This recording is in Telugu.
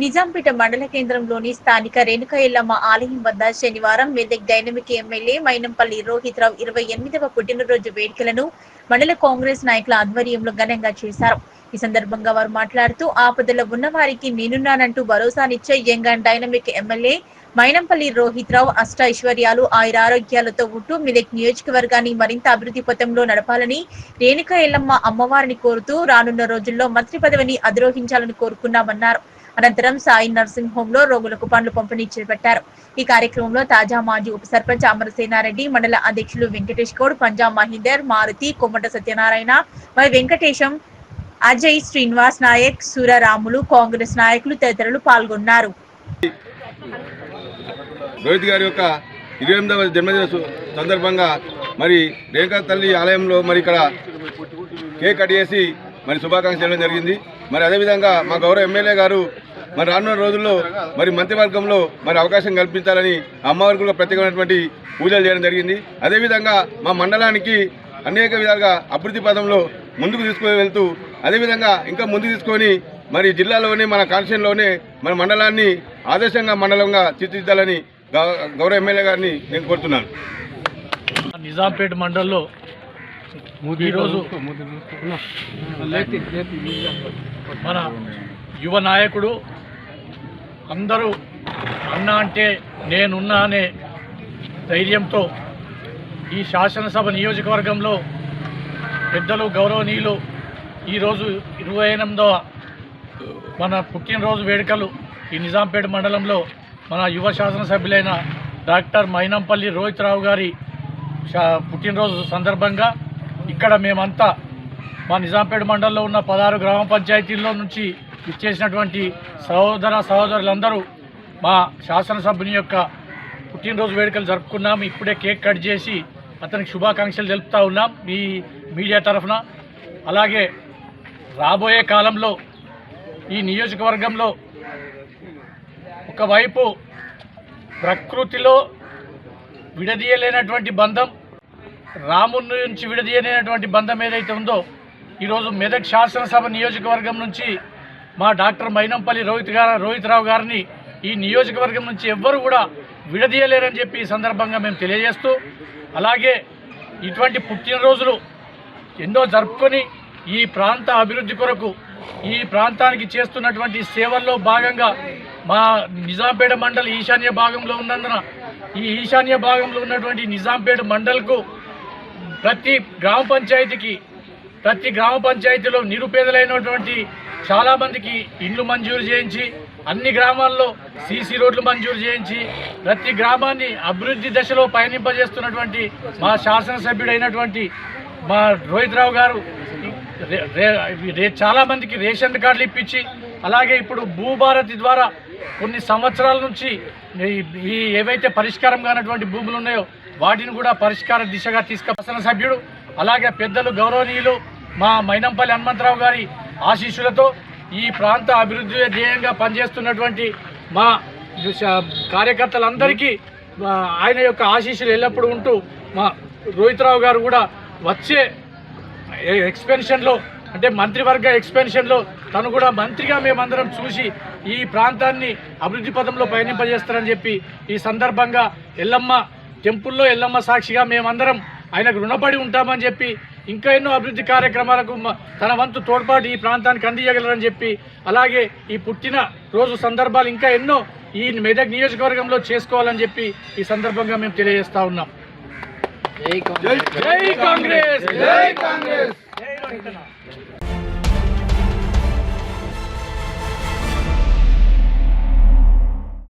నిజాంపేట మండల కేంద్రంలోని స్థానిక రేణుక ఎల్లమ్మ ఆలయం వద్ద శనివారం మెదక్ డైనమిక్ ఎమ్మెల్యే మైనంపల్లి రోహిత్ రావు ఇరవై ఎనిమిదవ పుట్టినరోజు వేడుకలను మండల కాంగ్రెస్ నాయకుల ఆధ్వర్యంలో ఘనంగా చేశారు. ఈ సందర్భంగా వారు మాట్లాడుతూ ఆపదలో ఉన్న వారికి నేనున్నానంటూ భరోసానిచ్చే young and dynamic MLA Mynampally Rohit Rao అష్ట ఐశ్వర్యాలు ఆయురారోగ్యాలతో ఉంటూ మెదక్ నియోజకవర్గాన్ని మరింత అభివృద్ధి పథంలో నడపాలని రేణుక ఎల్లమ్మ అమ్మవారిని కోరుతూ రానున్న రోజుల్లో మంత్రి పదవిని అధిరోహించాలని కోరుకున్నామన్నారు. అనంతరం సాయి నర్సింగ్ హోమ్లో రోగులకు పండ్లు పంపిణీ చేపట్టారు. ఈ కార్యక్రమంలో తాజా మాజీ ఉప సర్పంచ్ అమరసేనారెడ్డి మండల అధ్యక్షులు వెంకటేష్ గౌడ్ పంజాబ్ మహీందర్ మారుతి కొమ్మట సత్యనారాయణ వై వెంకటేశం అజయ్ శ్రీనివాస్ నాయక్ సూరరాములు కాంగ్రెస్ నాయకులు తదితరులు పాల్గొన్నారు. రోహిత్ గారి యొక్క ఇరవై ఎనిమిదవ జన్మదిన సందర్భంగా మరి రేఖా తల్లి ఆలయంలో మరి ఇక్కడ కేక్ కట్ చేసి మరి శుభాకాంక్షలు చేయడం జరిగింది. మరి అదేవిధంగా మా గౌరవ ఎమ్మెల్యే గారు మరి రానున్న రోజుల్లో మరి మంత్రివర్గంలో మరి అవకాశం కల్పించాలని అమ్మవారికి కూడా ప్రత్యేకమైనటువంటి పూజలు చేయడం జరిగింది. అదేవిధంగా మా మండలానికి అనేక విధాలుగా అభివృద్ధి పదంలో ముందుకు తీసుకుని వెళ్తూ అదేవిధంగా ఇంకా ముందుకు తీసుకొని మరి జిల్లాలోనే మన కాన్స్టిట్యూన్లోనే మన మండలాన్ని ఆదర్శంగా మండలంగా తీర్చిదిద్దాలని గౌ- గౌరవ ఎమ్మెల్యే గారిని నేను కోరుతున్నాను. నిజాంపేట మండల్లో ఈరోజు మన యువ నాయకుడు అందరూ అన్న అంటే నేనున్నా అనే ధైర్యంతో ఈ శాసనసభ నియోజకవర్గంలో పెద్దలు గౌరవనీయులు ఈరోజు ఇరవై ఎనిమిదవ మన పుట్టినరోజు వేడుకలు ఈ నిజాంపేట మండలంలో మన యువ శాసనసభ్యులైన డాక్టర్ మైనంపల్లి రోహిత్ రావు గారి పుట్టినరోజు సందర్భంగా ఇక్కడ మేమంతా మా నిజాంపేట మండలంలో ఉన్న పదహారు గ్రామ పంచాయతీల్లో నుంచి ఇచ్చేసినటువంటి సహోదర సహోదరులందరూ మా శాసనసభ్యుని యొక్క పుట్టినరోజు వేడుకలు జరుపుకున్నాం. ఇప్పుడే కేక్ కట్ చేసి అతనికి శుభాకాంక్షలు తెలుపుతా ఉన్నాం మీ మీడియా తరఫున. అలాగే రాబోయే కాలంలో ఈ నియోజకవర్గంలో ఒకవైపు ప్రకృతిలో విడదీయలేనటువంటి బంధం రాముని నుంచి విడదీయలేనటువంటి బంధం ఏదైతే ఉందో ఈరోజు మెదక్ శాసనసభ నియోజకవర్గం నుంచి మా డాక్టర్ మైనంపల్లి రోహిత్ గారు రోహిత్ రావు గారిని ఈ నియోజకవర్గం నుంచి ఎవ్వరు కూడా విడదీయలేరని చెప్పి ఈ సందర్భంగా మేము తెలియజేస్తూ అలాగే ఇటువంటి పుట్టినరోజులు ఎన్నో జరుపుకొని ఈ ప్రాంత అభివృద్ధి కొరకు ఈ ప్రాంతానికి చేస్తున్నటువంటి సేవల్లో భాగంగా మా నిజాంపేట మండలి ఈశాన్య భాగంలో ఉన్నందున ఈ ఈశాన్య భాగంలో ఉన్నటువంటి నిజాంపేట మండల్కు ప్రతి గ్రామ పంచాయతీకి ప్రతి గ్రామ పంచాయతీలో నిరుపేదలైనటువంటి చాలామందికి ఇండ్లు మంజూరు చేయించి అన్ని గ్రామాల్లో సీసీ రోడ్లు మంజూరు చేయించి ప్రతి గ్రామాన్ని అభివృద్ధి దశలో పయనింపజేస్తున్నటువంటి మా శాసనసభ్యుడైనటువంటి మా రోహిత్ రావు గారు చాలామందికి రేషన్ కార్డులు ఇప్పించి అలాగే ఇప్పుడు భూభారతి ద్వారా కొన్ని సంవత్సరాల నుంచి ఈ- ఈ ఏవైతే పరిష్కారం కానటువంటి భూములు ఉన్నాయో వాటిని కూడా పరిష్కార దిశగా తీసుకు సభ్యుడు అలాగే పెద్దలు గౌరవనీయులు మా మైనంపల్లి హనుమంతరావు గారి ఆశీస్సులతో ఈ ప్రాంత అభివృద్ధి ధ్యేయంగా పనిచేస్తున్నటువంటి మా కార్యకర్తలందరికీ ఆయన యొక్క ఆశీస్సులు ఎల్లప్పుడూ ఉంటూ మా రోహిత్రావు గారు కూడా వచ్చే ఎక్స్పెన్షన్లో అంటే మంత్రివర్గ ఎక్స్పెన్షన్లో తను కూడా మంత్రిగా మేమందరం చూసి ఈ ప్రాంతాన్ని అభివృద్ధి పథంలో పయనింపజేస్తారని చెప్పి ఈ సందర్భంగా ఎల్లమ్మ టెంపుల్లో ఎల్లమ్మ సాక్షిగా మేమందరం ఆయనకు రుణపడి ఉంటామని చెప్పి ఇంకా ఎన్నో అభివృద్ధి కార్యక్రమాలకు తన వంతు తోడ్పాటు ఈ ప్రాంతానికి అందించగలరని చెప్పి అలాగే ఈ పుట్టిన రోజు సందర్భాలు ఇంకా ఎన్నో ఈ మెదక్ నియోజకవర్గంలో చేసుకోవాలని చెప్పి ఈ సందర్భంగా మేము తెలియజేస్తా ఉన్నాం. జై కాంగ్రెస్. జై కాంగ్రెస్.